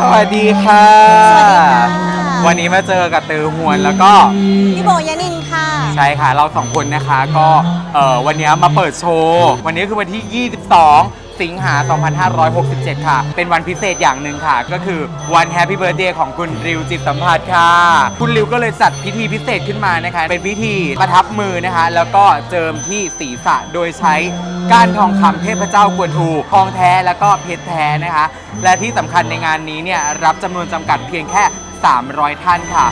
สวัสดีค่ะ สวัสดีค่ะ วันนี้มาเจอกับตือหวนแล้วก็ พี่โบยานินค่ะ ใช่ค่ะ เราสองคนนะคะก็เอ่อวันนี้มาเปิดโชว์ วันนี้คือวันที่ 22 สิงหา 2567 ค่ะ เป็นวันพิเศษอย่างหนึ่งค่ะ ก็คือวันแฮปปี้เบิร์ a เดย์ของคุณริวจิตสัมผัสค่ะ คุณริวก็เลยจัดพิธีพิเศษขึ้นมานะคะ เป็นพิธีประทับมือนะคะ แล้วก็เจิมที่ศีรษะโดยใช้ก้านทองคำเทพเจ้ากวนอูทองแท้แล้วก็เพชรแท้นะคะ และที่สำคัญในงานนี้เนี่ยรับจำนวนจำกัดเพียงแค่ 300 ท่านค่ะ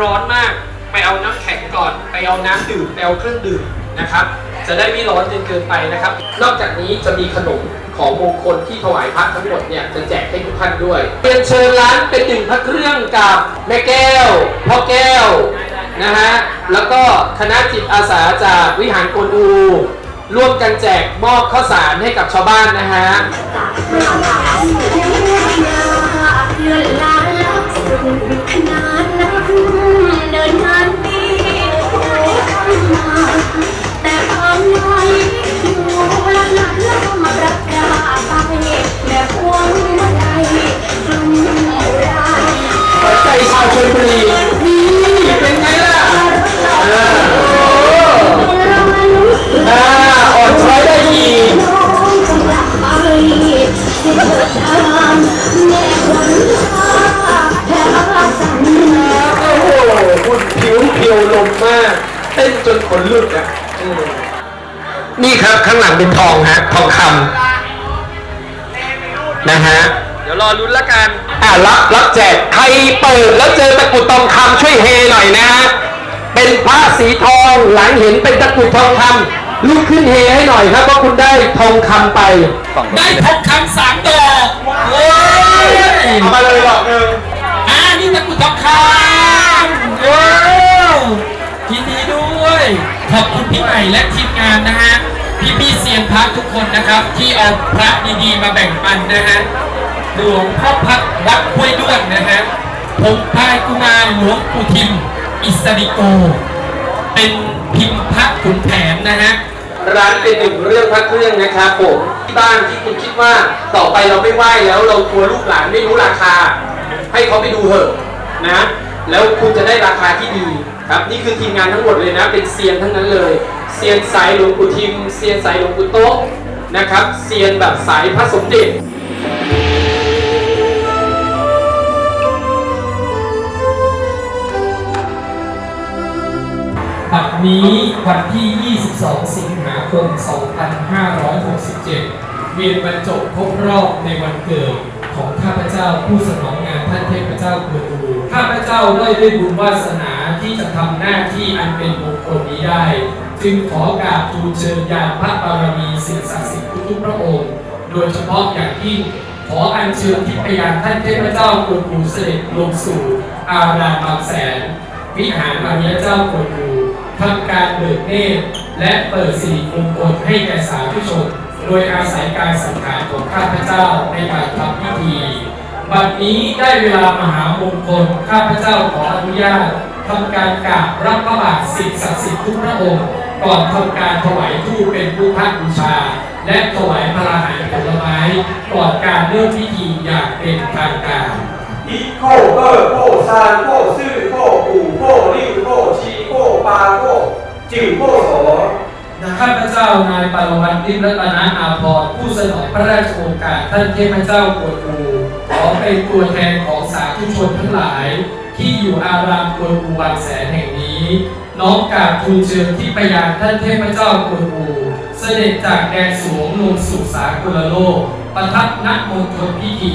ร้อนมาก ไปเอาน้ำแข็งก่อน ไปเอาน้ำดื่มไปเอาเครื่องดื่มนะครับ จะได้ไม่ร้อนจนเกินไปนะครับ นอกจากนี้จะมีขนมของมงคลที่ถวายพระทั้งหมดเนี่ยจะแจกให้ทุกท่านด้วยเป็นเชิญร้านเป็นหนึ่งพระเครื่องกับแม่แก้วพ่อแก้วนะฮะแล้วก็คณะจิตอาสาจากวิหารกนอูร่วมกันแจกมอบข้าวสารให้กับชาวบ้านนะฮะเลื่อนลาลับสุด หัวใจชาวชลบุรีนี่เป็นไงล่ะอออ่าอ่อนช้อยได้อีกน้องกำลังไปที่เดินทางแม่วันลาแพ้สัญญาโอ้โหคุณผิวเพียวลมมาก เต้นจนขนลุกอะอืมนี่ครับข้างหลังเป็นทองฮะทองคำนะฮะ ดี๋ยวรอลุ้นละกัน อ่ารับรับแจกใครเปิดแล้วเจอตะกรุดทองคำช่วยเฮหน่อยนะฮะเป็นพระสีทองหลังเห็นเป็นตะกรุดทองคำลุกขึ้นเฮให้หน่อยครับว่าคุณได้ทองคำไป ได้ทองคำสามดอกโอ้ยเอามาเลยดอกหนึ่งอ่านี่ตะกรุดทองคำโอ้ยินดีด้วย ขอบคุณพี่ใหม่และทีมงานนะฮะพี่พี่ๆเซียนพระทุกคนนะครับ ที่เอาพระดีๆมาแบ่งปันนะฮะ หลวงพ่อพัดวัดห้วยด้วนนะฮะผมพายกุมารหลวงปู่ทิม อิสริโก เป็นพิมพ์พระขุนแผนนะฮะร้านเป็นหนึ่งเรื่องพระเครื่องนะครับผมที่บ้านที่คุณคิดว่าต่อไปเราไม่ไหวแล้วเรากลัวลูกหลานไม่รู้ราคา ให้เขาไปดูเถอะนะ แล้วคุณจะได้ราคาที่ดีครับนี่คือทีมงานทั้งหมดเลยนะ เป็นเซียนทั้งนั้นเลยเซียนสายหลวงปู่ทิมเซียนสายหลวงปู่โต๊ะนะครับเซียนแบบสายพระสมเด็จ นี้วันที่ 22 สิงหาคม 2567 เวียนบรรจบครบรอบในวันเกิดของข้าพเจ้าผู้สนองงานท่านเทพเจ้ากวนอูข้าพเจ้าได้ด้วยบุญวาสนาที่จะทำหน้าที่อันเป็นมงคลนี้ได้ จึงขอกราบทูลเชิญญาณพระบารมีสิ่งศักดิ์สิทธิ์ทุกพระองค์ โดยเฉพาะอย่างยิ่งขออัญเชิญทิพยานท่านเทพเจ้ากวนอูเสด็จลงสู่ อารามบางแสนวิหารอริยเจ้ากวนอู ทำการเปิดเนตรและเปิดสิริมงคลให้แก่สาธุชน โดยอาศัยการสังขารของข้าพเจ้าในการทำพิธีบัดนี้ได้เวลามหามงคลข้าพเจ้าขออนุญาตทำการกราบรับพระบาทสิทธิศักดิ์สิทธิ์ทุกพระองค์ ก่อนทำการถวายทูปเป็นพุทธบูชา และถวายพระหารผลไม้ก่อนการเริ่มพิธีอย่างเป็นทางการอิโคเออโคซานโคซื่อโคปู่โคลิ่วโคชี ปาโกจิวโกโสข้าพเจ้านายปารวัตรนิรัตนาอาภรผู้สนองพระราชโองการท่านเทพเจ้ากวนอูขอเป็นตัวแทนของสาธุชนทั้งหลาย ที่อยู่อารามกวนอูบางแสนแห่งนี้ น้อมกราบทูลเชิญที่ประยันท่านเทพเจ้ากวนอูเสด็จจากแดนสูงลงสู่สากลโลก ประทับณมณฑลพิธี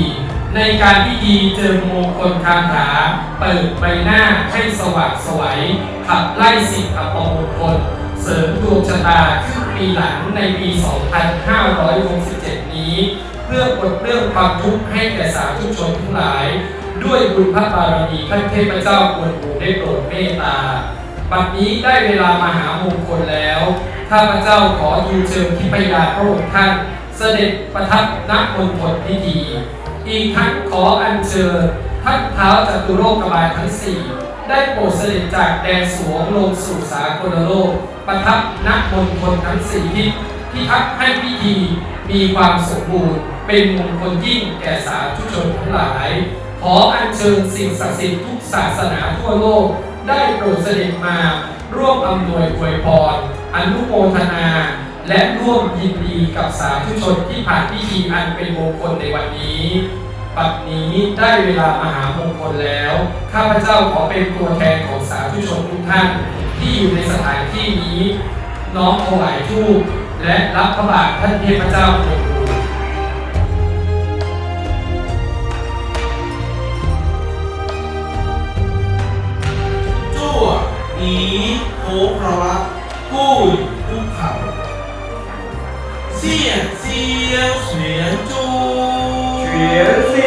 ในการพิธีเจิมมงคลคาถา เปิดใบหน้าให้สว่างไสวย ขับไล่สิ่งอัปมงคล เสริมดวงชะตาขึ้นปีหลังในปี 2567 นี้ เพื่อปลดเรื่องความทุกข์ให้แก่สาธุชนทั้งหลาย ด้วยบุญพระบารมีท่านเทพเจ้ากวนอูได้โปรดเมตตาบัดนี้ได้เวลามหามงคลแล้วข้าพเจ้าขอยูเชิญที่พยาพระองค์ท่าน เสด็จประทับณมณฑลพิธี อีกทั้งขออัญเชิญท่านเท้าวจตุโลกบาลทั้งสี่ได้โปรดเสด็จจากแดนสวงลงสู่สากลโลก ประทับณมณฑลทั้งสี่ทิศที่ทักให้พิธีมีความสมบูรณ์ เป็นมงคลยิ่งแก่สาธุชนทั้งหลาย ขออัญเชิญสิ่งศักดิ์สิทธิ์ทุกศาสนาทั่วโลก ได้โปรดเสด็จมาร่วมอำนวยอวยพรอนุโมทนา และร่วมยินดีกับสาธุชนที่ผ่านพิธีอันเป็นมงคลในวันนี้ ปัจจุบันได้เวลามหามงคลแล้ว ข้าพเจ้าขอเป็นตัวแทนของสาธุชนทุกท่าน ที่อยู่ในสถานที่นี้ น้อมถวายทูปและรับพระบาทท่านเทพเจ้าองค์จั่วหนีโคพระผู้ 剑尖悬珠玄咧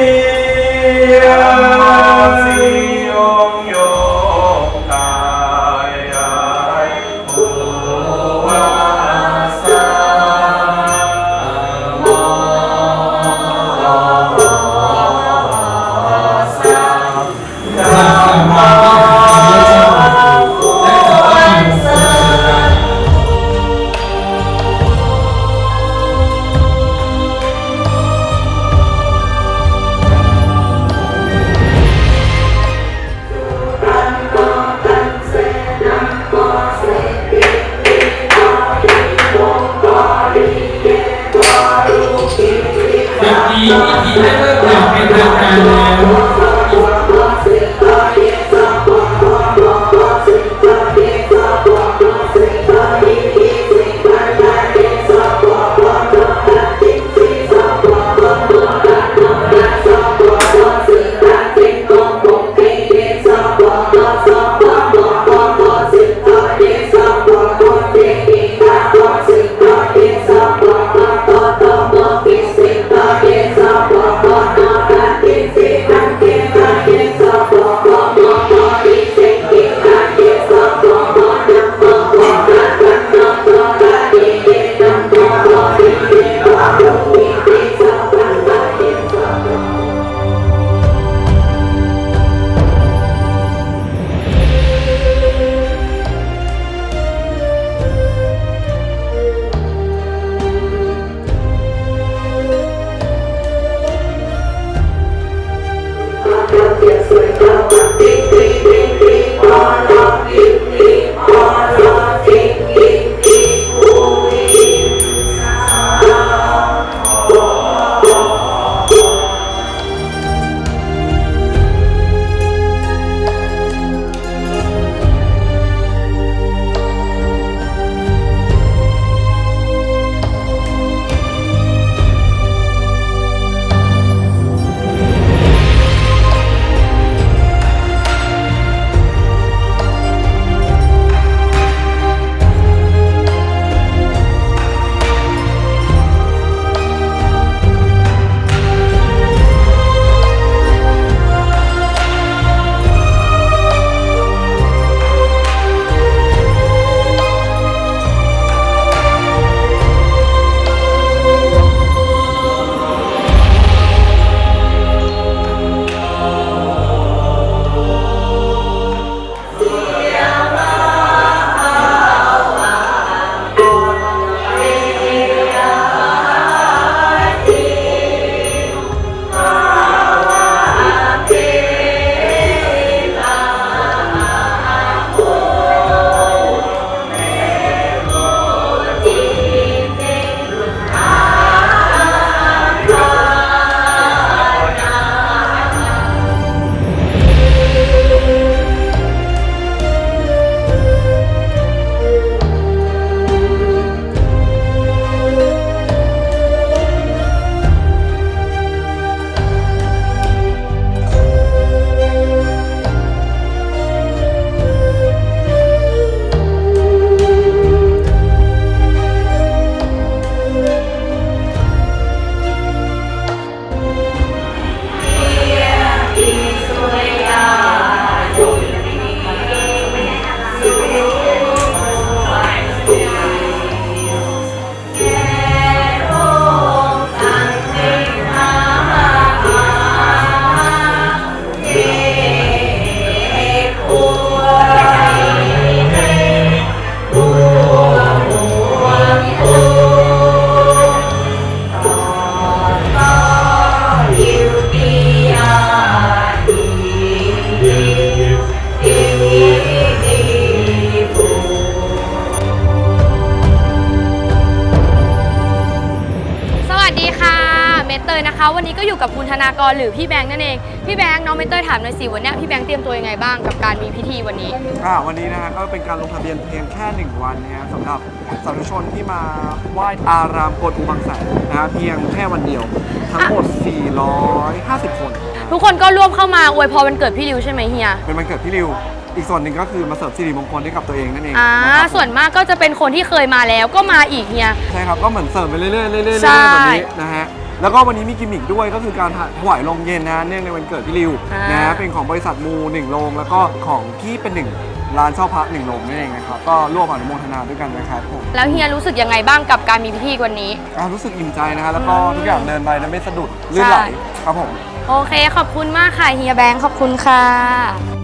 นากรหรือพี่แบงค์นั่นเอง พี่แบงค์น้องเมเตอร์ถามหน่อยสิวันเนี้ยพี่แบงค์เตรียมตัวยังไงบ้างกับการมีพิธีวันนี้ อ่าวันนี้นะฮะก็เป็นการลงทะเบียนเพียงแค่ 1 วันนะฮะสำหรับสาธุชนที่มาไหว้อารามโกฏอุบังแสนนะฮะเพียงแค่วันเดียว ทั้งหมด 450 คนนะฮะทุกคนก็ร่วมเข้ามาอวยพรวันเกิดพี่ริวใช่ไหมเฮีย เป็นวันเกิดพี่ริว อีกส่วนหนึ่งก็คือมาเสริมสิริมงคลให้กับตัวเองนั่นเองอ่า นะครับส่วนมากก็จะเป็นคนที่เคยมาแล้วก็มาอีกเฮีย ใช่ครับก็เหมือนเสริมไปเรื่อยๆเรื่อยๆเรื่อยๆใช่แบบนี้นะฮะ แล้วก็วันนี้มีกิมมิคด้วยก็คือการถวายโรงเย็นนะฮะเนื่องในวันเกิดพี่ริวอ่านนะฮะเป็นของบริษัทมูหนึ่งโรงแล้วก็ของพี่เป็นหนึ่งร้านเช่าพระหนึ่งโรงนั่นเองนะครับก็ร่วมอนุโมทนาด้วยกันนะครับผม แล้วเฮียรู้สึกยังไงบ้างกับการมีพิธีวันนี้ อ่ารู้สึกอิ่มใจนะฮะแล้วก็ทุกอย่างเดินไปนะไม่สะดุดลื่นไหลใช่ ครับผม โอเคขอบคุณมากค่ะเฮียแบงค์ขอบคุณค่ะ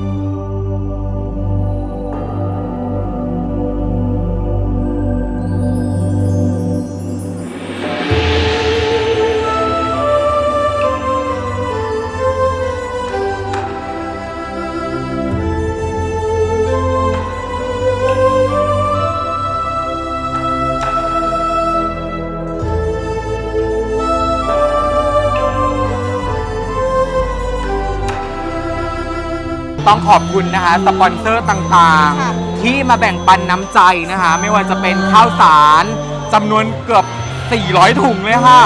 ต้องขอบคุณนะคะสปอนเซอร์ต่างค่ะๆที่มาแบ่งปันน้ำใจนะคะ ไม่ว่าจะเป็นข้าวสารจำนวนเกือบ 400 ถุงเลยค่ะ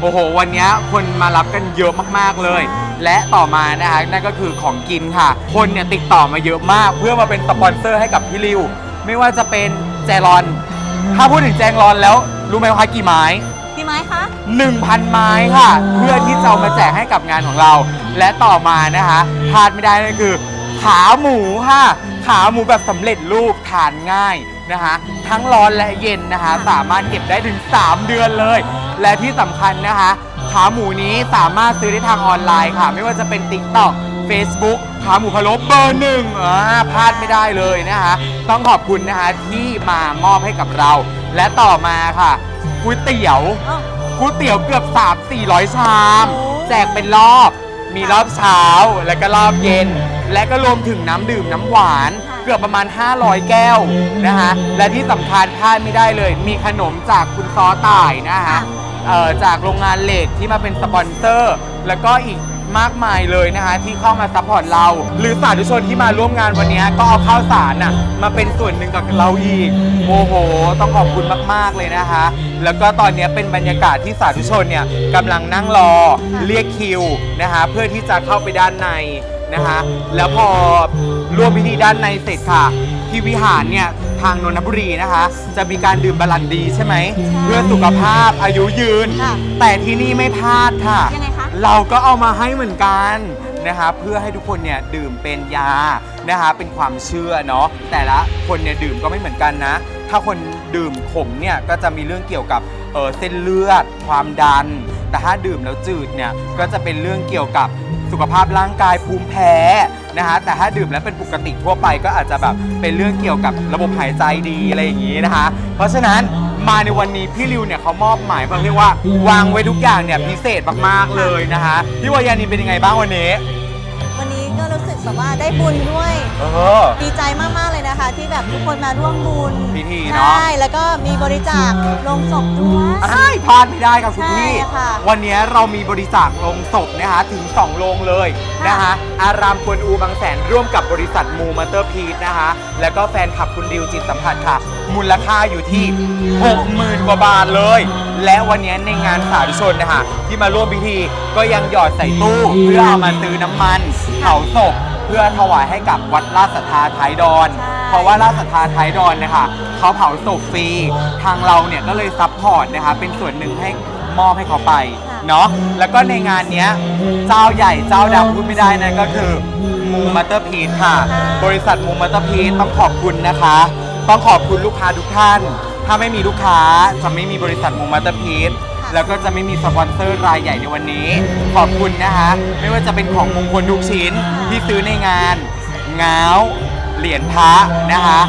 โอ้โห วันนี้คนมารับกันเยอะมากๆเลย และต่อมานะคะนั่นก็คือของกินค่ะ คนเนี่ยติดต่อมาเยอะมาก เพื่อมาเป็นสปอนเซอร์ให้กับพี่ริว ไม่ว่าจะเป็นแจรอน ถ้าพูดถึงแจงรอนแล้ว รู้ไหมว่ากี่ไม้พี่ไม้คะ1,000 ไม้ค่ะ เพื่อที่จะเอามาแจกให้กับงานของเรา และต่อมานะคะพลาดไม่ได้เลยคือ ขาหมูค่ะ ขาหมูแบบสำเร็จรูปทานง่ายนะคะ ทั้งร้อนและเย็นนะคะ สามารถเก็บได้ถึง 3 เดือนเลย และที่สำคัญนะคะ ขาหมูนี้สามารถซื้อได้ทางออนไลน์ค่ะ ไม่ว่าจะเป็น TikTok Facebook ขาหมูพะโล้เบอร์หนึ่งอ่าพลาดไม่ได้เลยนะคะ ต้องขอบคุณนะคะที่มามอบให้กับเรา และต่อมาค่ะก๋วยเตี๋ยวอ้าวก๋วยเตี๋ยวเกือบ 3 400 ชามโอ้แจกเป็นรอบ มีรอบเช้าและก็รอบเย็น และก็รวมถึงน้ำดื่มน้ำหวาน เกือบประมาณ 500 แก้วนะคะและที่สำคัญพลาดไม่ได้เลย มีขนมจากคุณซอต่ายนะคะเอ่อจากโรงงานเหล็กที่มาเป็นสปอนเซอร์ แล้วก็อีก มากมายเลยนะคะที่เข้ามาซัพพอร์ตเรา หรือสาธุชนที่มาร่วมงานวันนี้ก็เอาข้าวสารน่ะมาเป็นส่วนหนึ่งกับเราอีกโอ้โห ต้องขอบคุณมาก ๆ เลยนะคะ แล้วก็ตอนนี้เป็นบรรยากาศที่สาธุชนเนี่ยกำลังนั่งรอเรียกคิวนะคะเพื่อที่จะเข้าไปด้านในนะคะแล้วพอร่วมพิธีด้านในเสร็จค่ะ ที่วิหารเนี่ยทางนนทบุรีนะคะ จะมีการดื่มบาลันดีใช่ไหม เพื่อสุขภาพอายุยืนค่ะแต่ที่นี่ไม่พลาดค่ะ ยังไงคะ เราก็เอามาให้เหมือนกันนะคะเพื่อให้ทุกคนเนี่ยดื่มเป็นยานะคะเป็นความเชื่อเนาะแต่ละคนเนี่ยดื่มก็ไม่เหมือนกันนะ ถ้าคนดื่มขมเนี่ยก็จะมีเรื่องเกี่ยวกับเออเส้นเลือด ความดัน แต่ถ้าดื่มแล้วจืดเนี่ยก็จะเป็นเรื่องเกี่ยวกับสุขภาพร่างกายภูมิแพ้นะคะแต่ถ้าดื่มแล้วเป็นปกติทั่วไปก็อาจจะแบบเป็นเรื่องเกี่ยวกับระบบหายใจดีอะไรอย่างนี้นะคะ เพราะฉะนั้น มาในวันนี้พี่ริวเนี่ยเขามอบหมายมาเรียกว่าวางไว้ทุกอย่างเนี่ยพิเศษมากๆเลยนะคะพี่วายานีเป็นยังไงบ้างวันนี้ วันนี้ก็รู้สึกแบบว่าได้บุญด้วย เออ ดีใจมาก แบบทุกคนมาร่วมบุญพิธีเนอะ ใช่แล้วก็มีบริจาคลงศพด้วยอ้ายพลาดไม่ได้ครับคุณพี่ ใช่ค่ะ วันนี้เรามีบริจาคโลงศพนะคะถึง 2โรงเลยนะคะอารามกวนอูบางแสนร่วมกับบริษัทมูมาเตอร์พีทนะคะ แล้วก็แฟนคลับคุณริวจิตสัมผัสค่ะ มูลค่าอยู่ที่ 60,000 กว่าบาทเลย และวันนี้ในงานสาธุชนนะคะที่มาร่วมพิธีก็ยังหยอดใส่ตู้ เพื่อเอามาซื้อน้ำมันเผาศพ เพื่อถวายให้กับวัดราชสัทธาท้ายดอน ใช่ เพราะว่าราชสัทธาท้ายดอนนะคะเขาเผาศพฟรีทางเราเนี่ยก็เลยซัพพอร์ตนะคะเป็นส่วนหนึ่งให้มอบให้เขาไปเนาะแล้วก็ในงานเนี้ยเจ้าใหญ่เจ้าดังพูดไม่ได้นั่นก็คือมูมัตเตอร์พีทค่ะ บริษัทมูมัตเตอร์พีทต้องขอบคุณนะคะ ต้องขอบคุณลูกค้าทุกท่าน ถ้าไม่มีลูกค้าจะไม่มีบริษัทมูมัตเตอร์พีท แล้วก็จะไม่มีสปอนเซอร์รายใหญ่ในวันนี้ ขอบคุณนะคะไม่ว่าจะเป็นของมงคลทุกชิ้นที่ซื้อในงานง้าวเหรียญพระนะคะ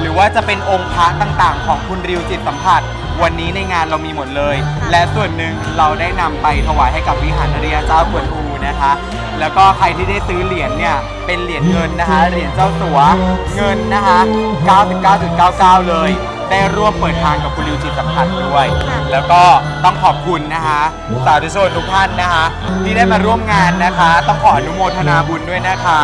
หรือว่าจะเป็นองค์พระต่างๆ ของคุณริวจิตสัมผัส วันนี้ในงานเรามีหมดเลย และส่วนหนึ่งเราได้นำไปถวายให้กับวิหารอริยเจ้ากวนอูนะคะ แล้วก็ใครที่ได้ซื้อเหรียญเนี่ยเป็นเหรียญเงินนะคะเหรียญเจ้าสัวเงินนะคะ 99.99 เลย ได้ร่วมเปิดทางกับคุณริวจิตสัมผัสด้วยค่ะแล้วก็ต้องขอบคุณนะคะสาธุชนทุกท่านนะคะ ที่ได้มาร่วมงานนะคะ ต้องขออนุโมทนาบุญด้วยนะคะ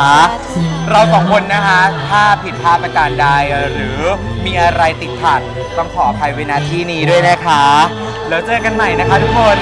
เราสองคนนะคะ ถ้าผิดพลาดประการใดหรือมีอะไรติดขัด ต้องขออภัยเวนาที่นี้ด้วยนะคะ แล้วเจอกันใหม่นะคะทุกคนวัน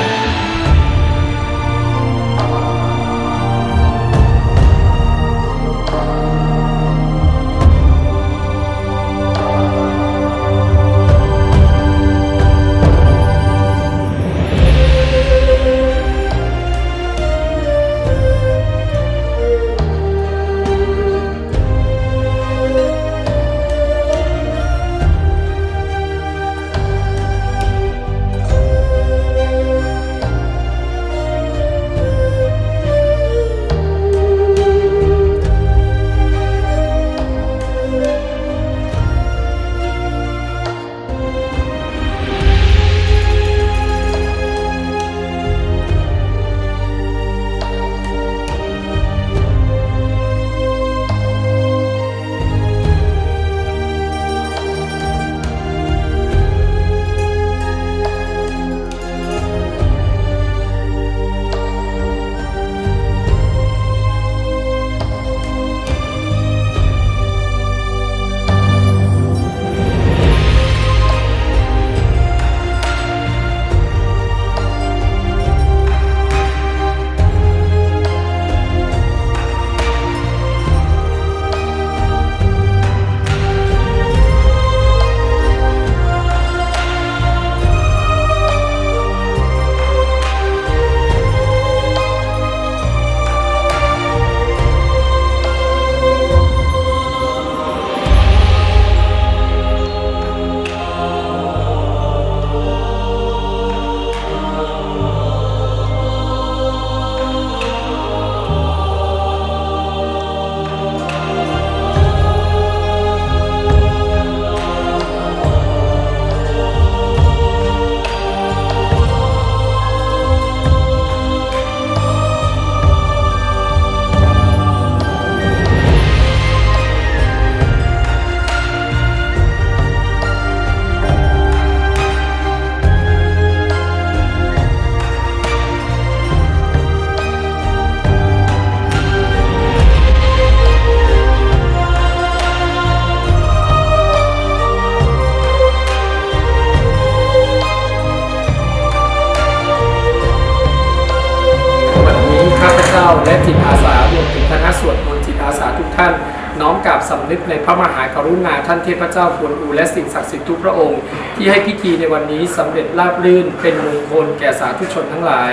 ท่านเทพเจ้ากวนอูและสิ่งศักดิ์สิทธิ์ทุกพระองค์ ที่ให้พิธีในวันนี้สำเร็จราบรื่น เป็นมงคลแก่สาธุชนทั้งหลาย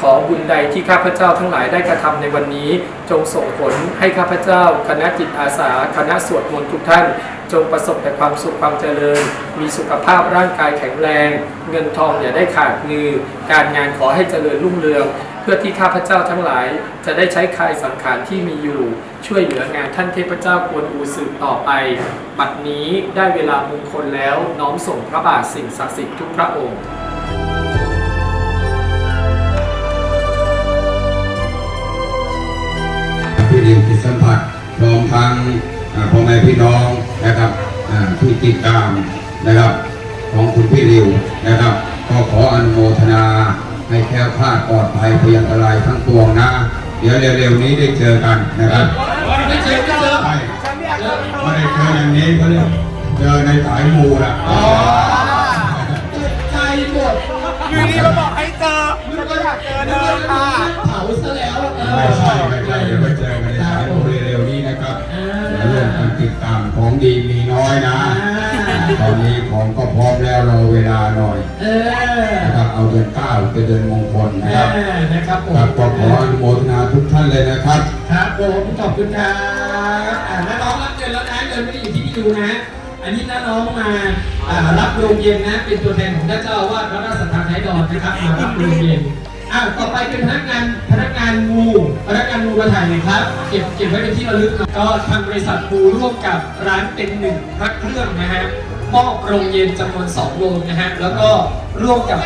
ขอบุญใดที่ข้าพเจ้าทั้งหลายได้กระทำในวันนี้ จงส่งผลให้ข้าพเจ้า คณะจิตอาสา คณะสวดมนต์ทุกท่านจงประสบแต่ความสุขความเจริญ มีสุขภาพร่างกายแข็งแรง เงินทองอย่าได้ขาดมือ การงานขอให้เจริญรุ่งเรือง เพื่อที่ข้าพเจ้าทั้งหลาย จะได้ใช้คายสังขารที่มีอยู่ ช่วยเหลืองานท่านเทพเจ้ากวนอูสืบต่อไป บัดนี้ได้เวลามงคลแล้วน้อมส่งพระบาทสิ่งศักดิ์สิทธิ์ทุกพระองค์พี่ริวจิตสัมผัสพร้อมทั้งพ่อแม่พี่น้องนะครับที่ติดตามนะครับของคุณพี่ริวนะครับ ก็ขออนุโมทนา ให้แคล้วคลาดปลอดภัยพยันตรายทั้งปวงนะ เดี๋ยวเร็วๆนี้ได้เจอกันนะครับไม่เจอไม่เจอใช่ไม่ได้เจออย่างนี้เขาเรียกเจอในสายมูนะใจหมดอยู่ดีมาบอกให้เจอฉันก็อยากเจอเธอค่ะเผาซะแล้วเออไม่ใช่ไม่ใช่เดี๋ยวไปเจอกันในสายมูเร็วๆนี้นะครับเดี๋ยวร่วมกันติดตามของดีมีน้อยนะ ตอนนี้ของก็พร้อมแล้วรอเวลาหน่อยเออนะครับเอาเดือนเก้าเป็นเดือนมงคลนะครับเออนะครับผมครับก็ขออนุโมทนาทุกท่านเลยนะครับ ครับผมขอบคุณครับอ่าน้าน้องรับเงินแล้วนะเงินไม่ได้อยู่ที่พี่ดูนะ อันนี้น้าน้องมาอ่ารับโรงเย็นนะ เป็นตัวแทนของท่านเจ้าอาวาสวัดราชสัทธาไทยดอนนะครับมารับโรงเย็น อ่าต่อไปเป็นพนักงานพนักงานงูพนักงานงูมาถ่ายหน่อยครับ เก็บเก็บไว้เป็นที่ระลึกนะก็ทางบริษัทงูร่วมกับร้านเป็นหนึ่งพระเครื่องนะฮะมอบโรงเย็นจำนวน2โรงนะฮะแล้วก็ร่วมกับ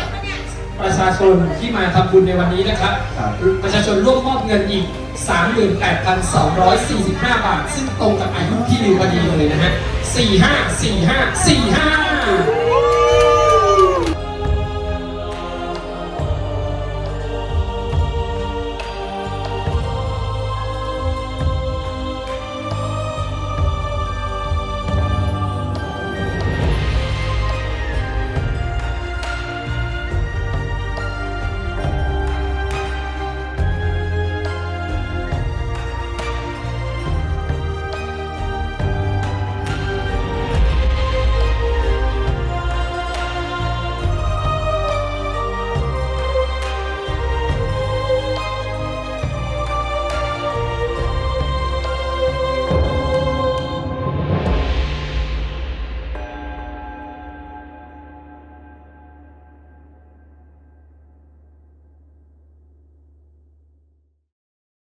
ประชาชนที่มาทำบุญในวันนี้นะครับประชาชนร่วมมอบเงินอีก 38,245 บาท ซึ่งตรงกับอายุที่ริวพอดีเลยนะฮะ 45 45 45